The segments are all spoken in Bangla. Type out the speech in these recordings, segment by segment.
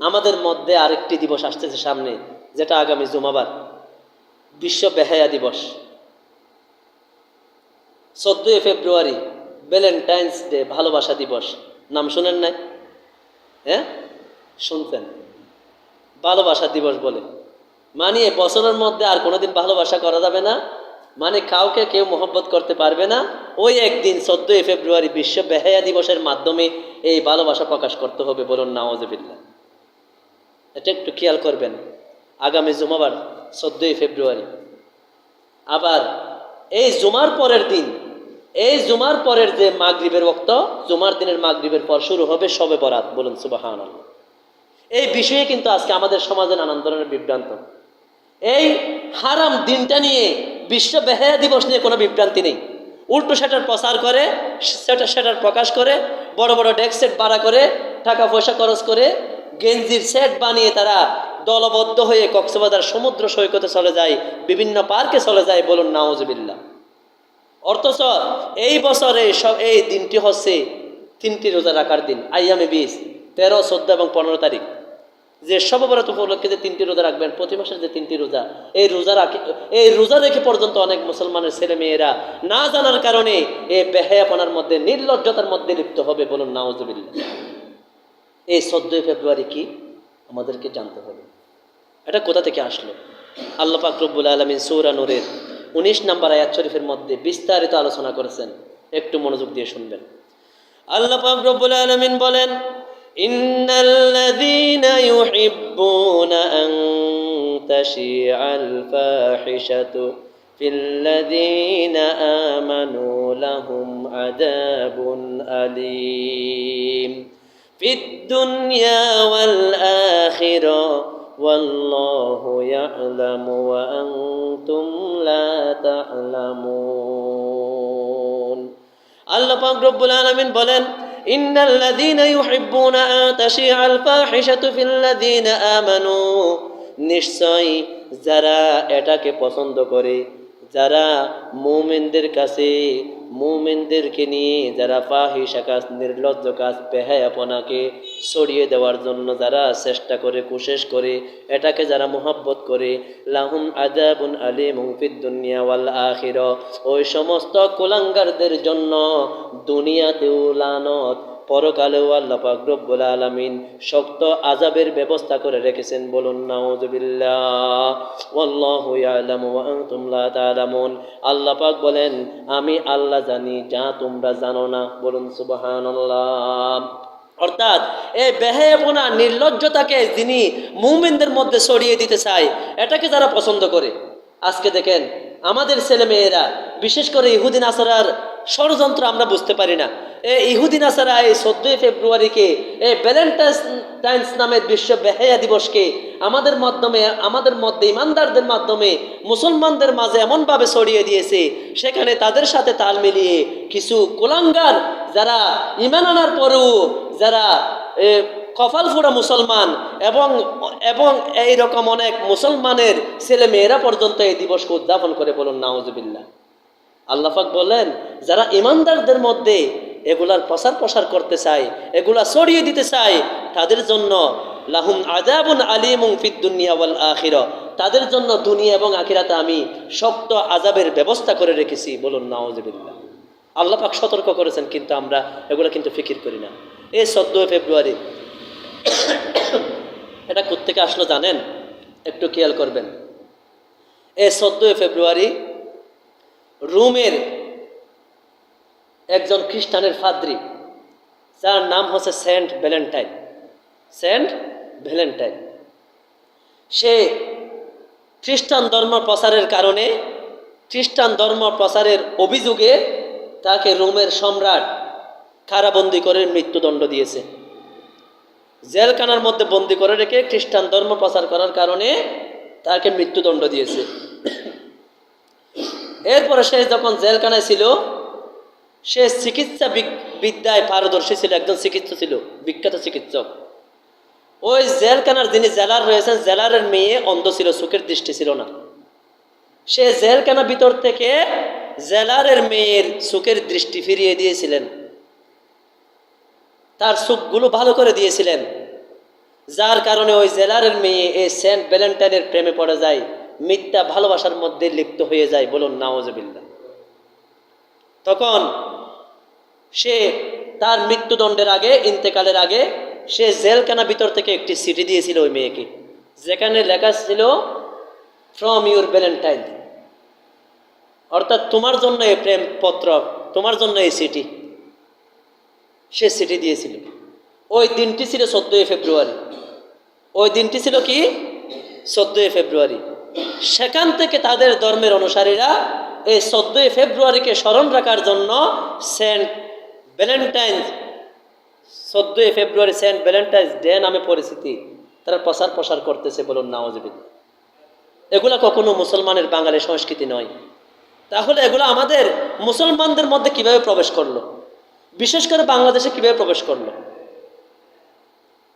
আমাদের মধ্যে আরেকটি দিবস আসতেছে সামনে, যেটা আগামী জুমাবার, বিশ্ব বেহায়া দিবস। চোদ্দই ফেব্রুয়ারি ভ্যালেন্টাইন্স ডে ভালোবাসা দিবস। নাম শুনেন নাই? হ্যাঁ? শুনছেন? ভালোবাসা দিবস বলে। মানে বছরের মধ্যে আর কোনোদিন ভালোবাসা করা যাবে না। মানে কাউকে কেউ মোহব্বত করতে পারবে না। ওই একদিন, চোদ্দই ফেব্রুয়ারি, বিশ্ব বেহায়া দিবসের মাধ্যমে এই ভালোবাসা প্রকাশ করতে হবে বলুন নওয়াজবিল্লা এটা একটু খেয়াল করবেন। আগামী জুমাবার চোদ্দই ফেব্রুয়ারি। আবার এই জুমার পরের দিন, এই জুমার পরের যে মাগরিবের বক্ত জুমার দিনের মাগরিবের পর শুরু হবে সবে বরাত, বলুন সুবাহান এই বিষয়ে কিন্তু আজকে আমাদের সমাজে নানান ধরনের বিভ্রান্ত। এই হারাম দিনটা নিয়ে, বিশ্ব বেহায়া দিবস নিয়ে কোনো বিভ্রান্তি নেই। উল্টো সেটার প্রচার করে, সেটা সেটার প্রকাশ করে, বড় বড় ডেক সেট ভাড়া করে, টাকা পয়সা খরচ করে গেঞ্জির সেট বানিয়ে তারা দলবদ্ধ হয়ে কক্সবাজার সমুদ্র সৈকতে চলে যায়, বিভিন্ন পার্কে চলে যায় বলুন নাওজবিল্লা অর্থচ এই বছরে সব এই দিনটি হচ্ছে তিনটি রোজা রাখার দিন আইয়ামে বিশ তেরো, চোদ্দ এবং পনেরো তারিখ। যে সর্ববরত উপলক্ষে যে তিনটি রোজা রাখবেন, প্রতি মাসের যে তিনটি রোজা, এই রোজা রাখে এই রোজা রেখে পর্যন্ত অনেক মুসলমানের ছেলে মেয়েরা না জানার কারণে এই বেহায়াপনার মধ্যে, নির্লজ্জতার মধ্যে লিপ্ত হবে বলুন নাওজবিল্লা এই চোদ্দই ফেব্রুয়ারি কি আমাদেরকে জানতে হবে এটা কোথা থেকে আসলো আল্লাহ ফাকরুবুল আলমিন সৌরা নূরের উনিশ নাম্বার আয়াত শরীফের মধ্যে বিস্তারিত আলোচনা করেছেন একটু মনোযোগ দিয়ে শুনবেন আল্লাহ ফাকরুবুল আলমিন বলেন إن الذين يحبون أن تشيع الفاحشة في الذين آمنوا لهم عذاب أليم في الدنيا والآخرة والله يعلم وأنتم لا تعلمون আল্লাহ পাক রব্বুল আলামিন বলেন ইন্নাল্লাযীনা ইউহিব্বুনা আন তাশিআল ফাহিশাতু ফিল্লাযীনা আমানু নিশ্চয় যারা এটাকে পছন্দ করে যারা মুমিনদের কাছে মুমিনদেরকে নিয়ে যারা ফাহিশা কাজ নির্লজ্জ কাজ, বেহায়াপনাকে সরিয়ে দেওয়ার জন্য যারা চেষ্টা করে কোশেষ করে, এটাকে যারা মোহাব্বত করে, লাহুম আজাবুন আলী মুফিদ দুনিয়া ওয়াল আখির। ওই সমস্ত কোলাঙ্গারদের জন্য দুনিয়াতেও লানত পরকালেও আল্লাহ পাক আলামিন শক্ত আজাবের ব্যবস্থা করে রেখেছেন। বলুন, নাউজুবিল্লাহ। আল্লাহ পাক বলেন, আমি আল্লাহ জানি, যা তোমরা জানো না। বলুন, সুবহানাল্লাহ। অর্থাৎ এই বেহেপনা নির্লজ্জতাকে যিনি মুমিনদের মধ্যে সরিয়ে দিতে চায়, এটাকে যারা পছন্দ করে। আজকে দেখেন, আমাদের ছেলে মেয়েরা বিশেষ করে ইহুদিন আসারার ষড়যন্ত্র আমরা বুঝতে পারি না। ইহুদিন আসারা এই চোদ্দই ফেব্রুয়ারিকে এই ভ্যালেন্টাইন্স নামের বিশ্ব বেহায়া দিবসকে আমাদের মাধ্যমে আমাদের মধ্যে ইমানদারদের মাধ্যমে মুসলমানদের মাঝে এমনভাবে ছড়িয়ে দিয়েছে। সেখানে তাদের সাথে তাল মিলিয়ে কিছু কোলাঙ্গার যারা ইমান আনার পরেও যারা এ, কপাল ফোড়া মুসলমান এবং এবং এই রকম অনেক মুসলমানের ছেলে মেয়েরা পর্যন্ত এই দিবসকে উদযাপন করে বলুন নাওজবিল্লা আল্লাহাক বলেন যারা ইমানদারদের মধ্যে এগুলার প্রসার প্রসার করতে চায়, এগুলা ছড়িয়ে দিতে চায়, তাদের জন্য লাহুম আজাবুন আলিমুং ফিদ দুনিয়া ওয়াল আখির, তাদের জন্য দুনিয়া এবং আখিরাতে আমি শক্ত আজাবের ব্যবস্থা করে রেখেছি, বলুন নাওজবিল্লা আল্লাহ পাক সতর্ক করেছেন, কিন্তু আমরা এগুলো কিন্তু ফিকির করি না। এই চোদ্দোই ফেব্রুয়ারি, এটা কোত্থেকে আসলো জানেন? একটু খেয়াল করবেন। এই চোদ্দোই ফেব্রুয়ারি রোমের একজন খ্রিস্টানের ফাদ্রি, যার নাম হচ্ছে সেন্ট ভ্যালেন্টাইন। Saint Valentine. সে খ্রিস্টান ধর্ম প্রচারের কারণে, খ্রিস্টান ধর্ম প্রচারের অভিযোগে তাকে রোমের সম্রাট কারাবন্দি করে মৃত্যুদণ্ড দিয়েছে। জেলখানার মধ্যে বন্দি করে রেখে খ্রিস্টান ধর্ম প্রচার করার কারণে তাকে মৃত্যুদণ্ড দিয়েছে। এরপরে সে যখন জেলখানায় ছিল সে চিকিৎসা বিদ্যায় পারদর্শী ছিল, একজন চিকিৎসক ছিল, বিখ্যাত চিকিৎসক। ওই জেলখানার যিনি জেলার রয়েছেন, জেলারের মেয়ে অন্ধ ছিল চোখের দৃষ্টি ছিল না। সে জেলখানা ভিতর থেকে জেলারের মেয়ের চোখের দৃষ্টি ফিরিয়ে দিয়েছিলেন। তার চোখগুলো ভালো করে দিয়েছিলেন। যার কারণে ওই জেলারের মেয়ে এই সেন্ট ভ্যালেন্টাইনের প্রেমে পড়ে যায়, মিথ্যা ভালোবাসার মধ্যে লিপ্ত হয়ে যায় বলুন নাওজবিল্লা তখন সে তার মৃত্যুদণ্ডের আগে, ইন্তেকালের আগে, সে জেলখানা ভিতর থেকে একটি সিটি দিয়েছিল ওই মেয়েকে। যেখানে লেখা ছিল ফ্রম ইউর ভ্যালেন্টাইন অর্থাৎ তোমার জন্য এই প্রেম পত্র তোমার জন্য এই সিটি সে সিটি দিয়েছিল। ওই দিনটি ছিল চোদ্দোই ফেব্রুয়ারি। ওই দিনটি ছিল কি? চোদ্দোই ফেব্রুয়ারি। সেখান থেকে তাদের ধর্মের অনুসারীরা এই চোদ্দোই ফেব্রুয়ারিকে স্মরণ রাখার জন্য সেন্ট ভ্যালেন্টাইন্স চোদ্দোই ফেব্রুয়ারি সেন্ট ভ্যালেন্টাইন্স ডে নামে পরিচিতি। তারা প্রসার প্রসার করতেছে বলুন নাওজবিদ এগুলা কখনো মুসলমানের বাঙালি সংস্কৃতি নয়। তাহলে এগুলো আমাদের মুসলমানদের মধ্যে কীভাবে প্রবেশ করল? বিশেষ করে বাংলাদেশে কীভাবে প্রবেশ করল?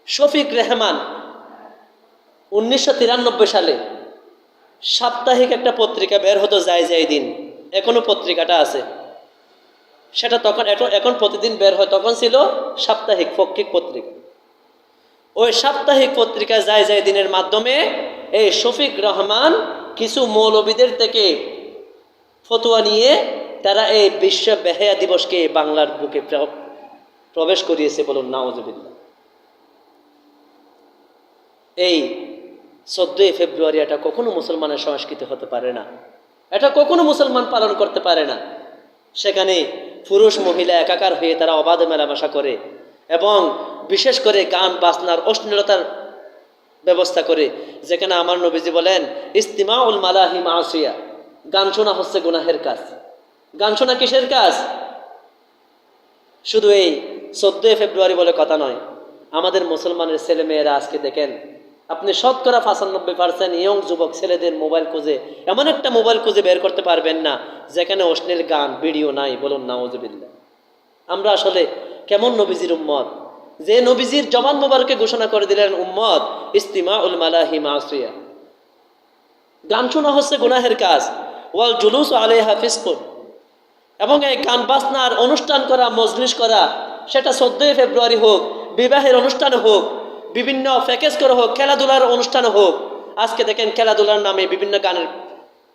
শফিক রেহমান উনিশশো তিরানব্বই সালে সাপ্তাহিক একটা পত্রিকা বের হতো যায় যায় দিন। এখনও পত্রিকাটা আছে। সেটা তখন এখন প্রতিদিন বের হয়, তখন ছিল সাপ্তাহিক ফক্ষিক পত্রিকা। ওই সাপ্তাহিক পত্রিকা যায় যায় দিনের মাধ্যমে এই শফিক রহমান কিছু মৌলবীদের থেকে ফতোয়া নিয়ে তারা এই বিশ্ব বেহায়া দিবসকে বাংলার বুকে প্র- প্রবেশ করিয়েছে বলুন নাওজবিল্লা এই চোদ্দই ফেব্রুয়ারি এটা কখনো মুসলমানের সংস্কৃতি হতে পারে না। এটা কখনো মুসলমান পালন করতে পারে না। সেখানে পুরুষ মহিলা একাকার হয়ে তারা অবাধে মেলামেশা করে এবং বিশেষ করে গান বাজনার অশ্লীলতার ব্যবস্থা করে। যেখানে আমার নবীজি বলেন ইস্তিমা উল মালাহি মাসিয়া গান শোনা হচ্ছে গুনাহের কাজ। গান শোনা কিসের কাজ? শুধু এই চোদ্দোই ফেব্রুয়ারি বলে কথা নয়। আমাদের মুসলমানের ছেলে মেয়েরা আজকে দেখেন আপনি শতকরা পঁচানব্বই পার্সেন্ট ইয়ং যুবক ছেলেদের মোবাইল খুঁজে, এমন একটা মোবাইল খুঁজে বের করতে পারবেন না, যেখানে অশ্লীল গান, ভিডিও নাই, বলুন নাওজবিল্লা আমরা আসলে কেমন নবীজির উম্মত? যে নবীজির জবান মোবারকে ঘোষণা করে দিলেন, উম্মত ইস্তিমা উল মালাহি মাসিয়া। গান শোনা হচ্ছে গুনাহের কাজ। ওয়াল জুলুস আলেহা ফিসকুন। এবং এই গান বাজনার অনুষ্ঠান করা, মজলিস করা, সেটা চোদ্দোই ফেব্রুয়ারি হোক, বিবাহের অনুষ্ঠান হোক বিভিন্ন প্যাকেজ করে হোক, খেলাধুলার অনুষ্ঠান হোক, আজকে দেখেন খেলাধুলার নামে বিভিন্ন গানের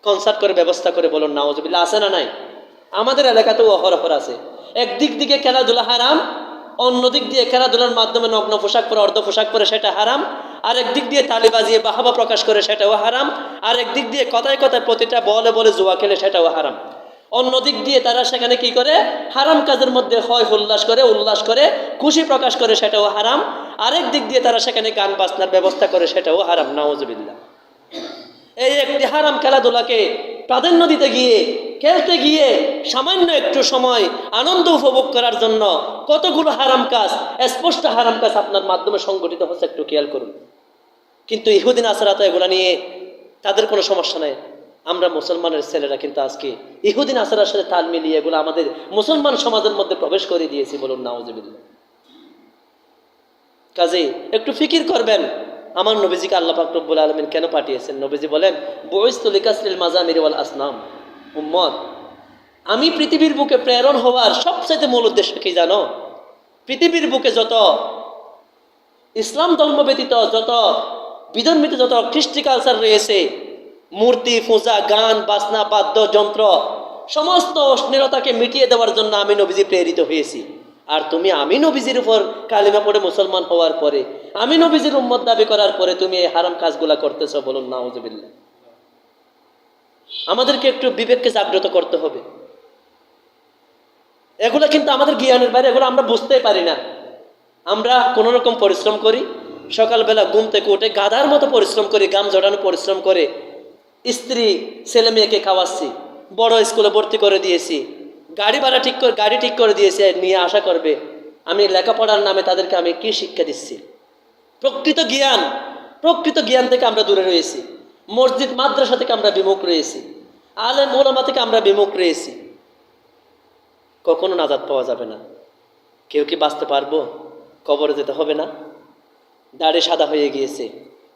কনসার্ট করে ব্যবস্থা করে বলুন নাওজবিল্লা আছে না নাই? আমাদের এলাকাতেও অহরহর আছে। একদিক দিকে খেলাধুলা হারাম অন্য দিক দিয়ে খেলাধুলার মাধ্যমে নগ্ন পোশাক পরে, অর্ধ পোশাক পরে সেটা হারাম, আর একদিক দিয়ে তালি বাজিয়ে বাহাবা প্রকাশ করে সেটাও হারাম, আর একদিক দিয়ে কথায় কথায় প্রতিটা বলে বলে জুয়া খেলে সেটাও হারাম। অন্য দিক দিয়ে তারা সেখানে কি করে? হারাম কাজের মধ্যে হয় উল্লাস করে উল্লাস করে, খুশি প্রকাশ করে সেটাও হারাম। আরেক দিক দিয়ে তারা সেখানে গান বাজনার ব্যবস্থা করে সেটাও হারাম নাওজবিল্লা এই একটি হারাম খেলাধুলাকে প্রাধান্য দিতে গিয়ে, খেলতে গিয়ে সামান্য একটু সময় আনন্দ উপভোগ করার জন্য কতগুলো হারাম কাজ, স্পষ্ট হারাম কাজ আপনার মাধ্যমে সংগঠিত হচ্ছে একটু খেয়াল করুন। কিন্তু ইহুদিন আসারা তো এগুলো নিয়ে তাদের কোনো সমস্যা নেই। আমরা মুসলমানের ছেলেরা কিন্তু আজকে ইহুদিন আসারার সাথে তাল মিলিয়ে এগুলো আমাদের মুসলমান সমাজের মধ্যে প্রবেশ করে দিয়েছি বলুন নাউজবিল্লা কাজে একটু ফিকির করবেন। আমার নবীজিকে আল্লাহ ফাকরুল আলমিন কেন পাঠিয়েছেন? নবীজি বলেন বইস্তুলিকাসলিল মাজামির ওয়াল আসনাম। উম্মত, আমি পৃথিবীর বুকে প্রেরণ হওয়ার সবচাইতে মূল উদ্দেশ্য কি জানো? পৃথিবীর বুকে যত ইসলাম ধর্ম ব্যতীত, যত বিধর্মিত যত কৃষ্টি কালচার রয়েছে মূর্তি, পূজা, গান, বাজনা বাদ্য যন্ত্র সমস্ত অশ্লীলতাকে মিটিয়ে দেওয়ার জন্য আমি নবীজি প্রেরিত হয়েছি। আর তুমি, আমি নবীজির উপর কালিমা পড়ে মুসলমান হওয়ার পরে, আমি নবীজির উম্মত দাবি করার পরে তুমি এই হারাম কাজগুলা করতেছ বলুন, নাউজুবিল্লাহ। আমাদেরকে একটু বিবেককে জাগ্রত করতে হবে। এগুলো কিন্তু আমাদের জ্ঞানের বাইরে, এগুলো আমরা বুঝতেই পারি না। আমরা কোনো রকম পরিশ্রম করি, সকালবেলা ঘুম থেকে উঠে গাধার মতো পরিশ্রম করি, গাম জড়ানো পরিশ্রম করে স্ত্রী ছেলে মেয়েকে খাওয়াচ্ছি, বড় স্কুলে ভর্তি করে দিয়েছি। গাড়ি ভাড়া ঠিক করে, গাড়ি ঠিক করে দিয়েছি, নিয়ে আশা করবে। আমি লেখাপড়ার নামে তাদেরকে আমি কি শিক্ষা দিচ্ছি? প্রকৃত জ্ঞান প্রকৃত জ্ঞান থেকে আমরা দূরে রয়েছি। মসজিদ, মাদ্রাসা থেকে আমরা বিমুখ রয়েছি। আলেম, ওলামা থেকে আমরা বিমুখ রয়েছি। কখনো নাজাদ পাওয়া যাবে না। কেউ কি বাঁচতে পারব? কবরে যেতে হবে না। দাড়ি সাদা হয়ে গিয়েছে।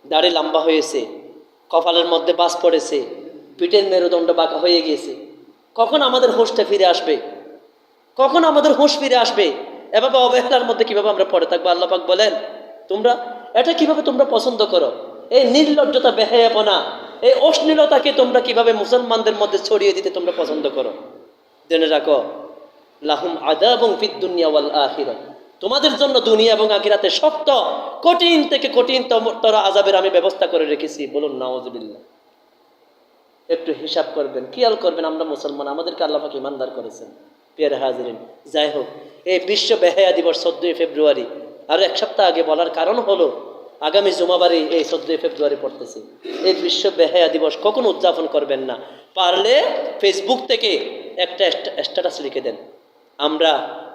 দাড়ি লম্বা হয়েছে। কপালের মধ্যে বাস পড়েছে, পিঠের মেরুদণ্ড বাঁকা হয়ে গিয়েছে। কখন আমাদের হোঁশটা ফিরে আসবে? কখন আমাদের হোঁশ ফিরে আসবে? এভাবে অবহেলার মধ্যে কীভাবে আমরা পড়ে থাকব? আল্লাপাক বলেন, তোমরা এটা কীভাবে তোমরা পছন্দ করো? এই নির্লজ্জতা, বেহায়াপনা, এই অশ্লীলতাকে তোমরা কীভাবে মুসলমানদের মধ্যে ছড়িয়ে দিতে তোমরা পছন্দ করো? জেনে রাখো, লাহুম আদা এবং দুনিয়া ওয়াল আখিরা তোমাদের জন্য দুনিয়া এবং আখিরাতে শক্ত, কঠিন থেকে কঠিন তর আজাবের আমি ব্যবস্থা করে রেখেছি। বলুন নওয়াজবিল্লাহ একটু হিসাব করবেন, খেয়াল করবেন আমরা মুসলমান, আমাদেরকে আল্লাহাকে ইমানদার করেছেন। পিয়ারে হাজিরিন, যাই হোক, এই বিশ্ব বেহায়া দিবস চোদ্দই ফেব্রুয়ারি, আর এক সপ্তাহ আগে বলার কারণ হলো, আগামী জুমাবারে এই চোদ্দই ফেব্রুয়ারি পড়তেছে। এই বিশ্ব বেহায়া দিবস কখন উদযাপন করবেন না। পারলে ফেসবুক থেকে একটা স্ট্যাটাস লিখে দেন। আমরা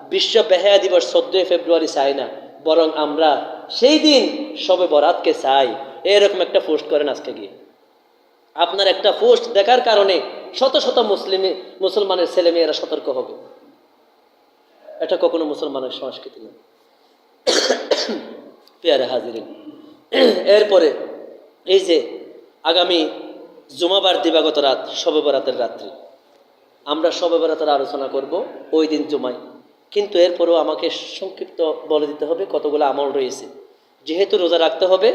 বিশ্ব বেহায়া দিবস চোদ্দই ফেব্রুয়ারি চাই না, বরং আমরা সেই দিন সবে বরাতকে চাই। এরকম একটা পোস্ট করেন আজকে গিয়ে। আপনার একটা পোস্ট দেখার কারণে শত শত মুসলিম, মুসলমানের ছেলেমেয়েরা সতর্ক হবে। এটা কখনো মুসলমানের সংস্কৃতি নয় পেয়ারে হাজিরিন। এরপরে এই যে আগামী জুমাবার দিবাগত রাত শবে বরাতের রাত্রি। আমরা শবে বরাতের আলোচনা করব ওই দিন জুমায়। কিন্তু এরপরেও আমাকে সংক্ষিপ্ত বলে দিতে হবে কতগুলো আমল রয়েছে। যেহেতু রোজা রাখতে হবে,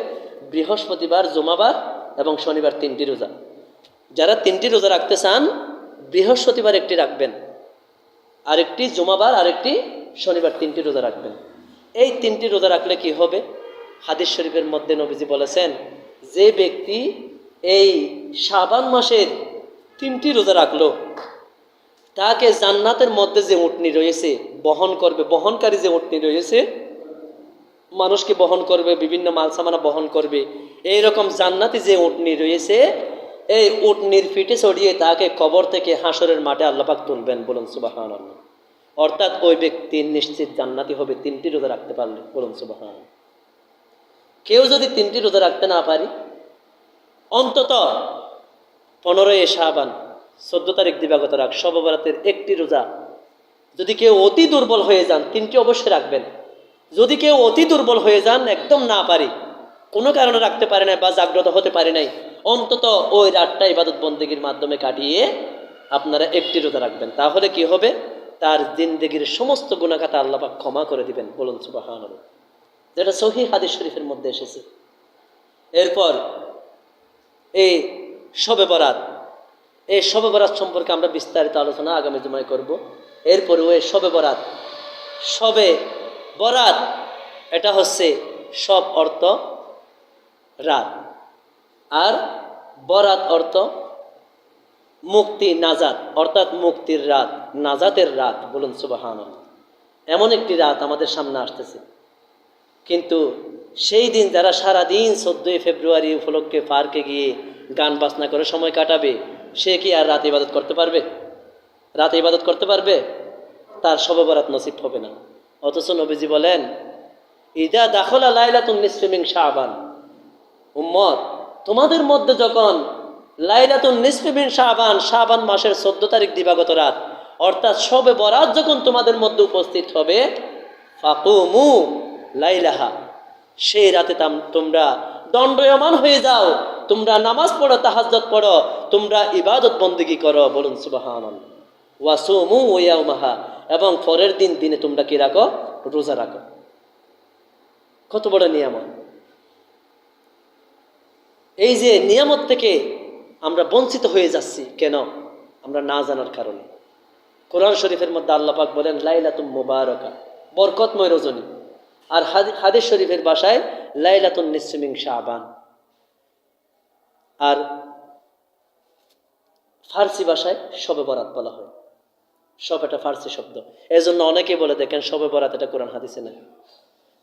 বৃহস্পতিবার, জুমাবার এবং শনিবার তিনটি রোজা। যারা তিনটি রোজা রাখতে চান, বৃহস্পতিবার একটি রাখবেন, আরেকটি জুমাবার, আরেকটি শনিবার তিনটি রোজা রাখবেন। এই তিনটি রোজা রাখলে কি হবে? হাদিস শরীফের মধ্যে নবীজি বলেছেন, যে ব্যক্তি এই শাবান মাসের তিনটি রোজা রাখল তাকে জান্নাতের মধ্যে যে উটনি রয়েছে, বহন করবে, বহনকারী যে উটনি রয়েছে, মানুষকে বহন করবে, বিভিন্ন মালসামানা বহন করবে। এই রকম জান্নাতি যে উটনি রয়েছে, এই উটনির ফিটে চড়িয়ে তাকে কবর থেকে হাসরের মাঠে আল্লাপাক তুলবেন বলুন সুবাহান অর্থাৎ ওই ব্যক্তি নিশ্চিত জান্নাতি হবে, তিনটি রোজা রাখতে পারলে, বলুন সুবাহান কেউ যদি তিনটি রোজা রাখতে না পারি, অন্তত পনেরোই শাহবান চোদ্দ তারিখ দিবাগত রাখ সবরাতের একটি রোজা। যদি কেউ অতি দুর্বল হয়ে যান, তিনটি অবশ্যই রাখবেন। যদি কেউ অতি দুর্বল হয়ে যান, একদম না পারি। কোনো কারণে রাখতে পারে নাই বা জাগ্রত হতে পারে নাই। অন্তত ওই রাতটা ইবাদত বন্দীগীর মাধ্যমে কাটিয়ে আপনারা একটি রোজা রাখবেন। তাহলে কি হবে? তার জিন্দগির সমস্ত গুণাখাতা আল্লাপাক ক্ষমা করে দিবেন। বলুন সুবাহান যেটা সহি হাদিস শরীফের মধ্যে এসেছে। এরপর এই শবে বরাত এই শবে বরাত সম্পর্কে আমরা বিস্তারিত আলোচনা আগামী জমায় করব। এরপরে ওই শবে বরাত শবে বরাত, এটা হচ্ছে সব অর্থ রাত। আর বরাত অর্থ মুক্তি, নাজাত, অর্থাৎ মুক্তির রাত, নাজাতের রাত বলুন সুবাহান এমন একটি রাত আমাদের সামনে আসতেছে। কিন্তু সেই দিন যারা সারা দিন চোদ্দোই ফেব্রুয়ারি উপলক্ষে পার্কে গিয়ে গান বাজনা করে সময় কাটাবে সে কি আর রাতে ইবাদত করতে পারবে? রাতে ইবাদত করতে পারবে? তার সবে বরাত নসিব হবে না। অথচ নবীজি বলেন, ইদা দাখলা লাইলাতুন নিসফিমিং শাহবান উম্মত, তোমাদের মধ্যে যখন লাইলাতুন নিসফিমিন শাহবান শাহবান মাসের চোদ্দ তারিখ দিবাগত রাত, অর্থাৎ সবে বরাত যখন তোমাদের মধ্যে উপস্থিত হবে, ফাকুমু লাইলাহা। সেই রাতে তাম- তোমরা দণ্ডয়মান হয়ে যাও। তোমরা নামাজ পড়ো তাহাজ্জত পড়ো, তোমরা ইবাদত বন্দিগি করো, বলুন সুবাহান এবং পরের দিন দিনে তোমরা কি রাখো? রোজা রাখো। কত বড় নিয়ামত। এই যে নিয়ামত থেকে আমরা বঞ্চিত হয়ে যাচ্ছি, কেন? আমরা না জানার কারণে। কোরআন শরীফের মধ্যে আল্লাহ পাক বলেন লাইলাতুম মুবারকা, বরকতময় রজনী। আর হাদি- হাদিস শরীফের বাসায় লাইলাতুন নিসমিং শাহবান আর ফার্সি ভাষায় শবে বরাত বলা হয়। সব এটা ফার্সি শব্দ। এই জন্য অনেকে বলে দেখেন শবে বরাত এটা কোরআন হাদিসে নাই।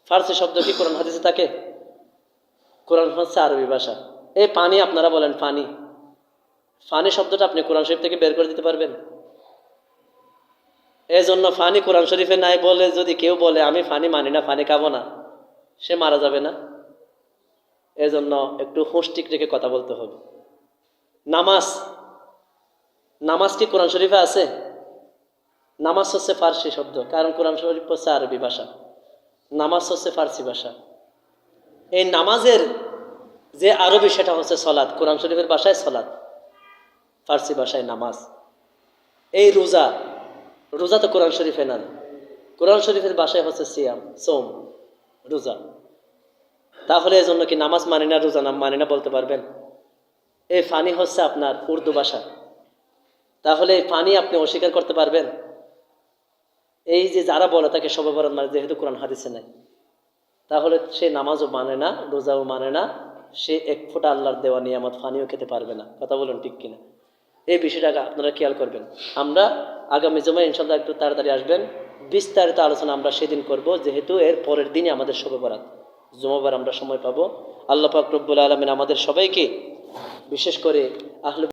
ফার্সি শব্দ কি কোরআন হাদিসে থাকে? কোরআন হচ্ছে আরবি ভাষা। এই পানি আপনারা বলেন পানি। ফানি শব্দটা আপনি কোরআন শরীফ থেকে বের করে দিতে পারবেন। এই জন্য ফানি কোরআন শরীফে নাই বলে যদি কেউ বলে, আমি ফানি মানি না ফানি খাব না, সে মারা যাবে না। এই জন্য একটু হুঁশটিক রেখে কথা বলতে হবে। নামাজ নামাজ কি কোরআন শরীফে আছে? নামাজ হচ্ছে ফার্সি শব্দ, কারণ কোরআন শরীফ হচ্ছে আরবি ভাষা। নামাজ হচ্ছে ফার্সি ভাষা। এই নামাজের যে আরবি, সেটা হচ্ছে সলাদ কোরআন শরীফের ভাষায় সলাদ ফার্সি ভাষায় নামাজ। এই রোজা রোজা তো কোরআন শরীফে না। কোরআন শরীফের ভাষায় হচ্ছে সিয়াম, সোম, রোজা। তাহলে এজন্য কি নামাজ মানি না রোজা না মানি না বলতে পারবেন? এই ফানি হচ্ছে আপনার উর্দু ভাষা। তাহলে এই ফানি আপনি অস্বীকার করতে পারবেন? এই যে যারা বলে তাকে সবে বরাত মানে যেহেতু কোরআন হাদিসে নাই। তাহলে সে নামাজও মানে না, রোজাও মানে না, সে এক ফোঁটা আল্লাহর দেওয়া নিয়ামত ফানিও খেতে পারবে না। কথা বলুন ঠিক কিনা? এই বিষয়টাকে আপনারা খেয়াল করবেন। আমরা আগামী জমায় ইনশাল্লাহ একটু তাড়াতাড়ি আসবেন। বিস্তারিত আলোচনা আমরা সেদিন করব, যেহেতু এর পরের দিনই আমাদের শবে বরাত। জমাবার আমরা সময় পাবো। আল্লাহ পাক রব্বুল আলমিন আমাদের সবাইকে বিশেষ করে আহলে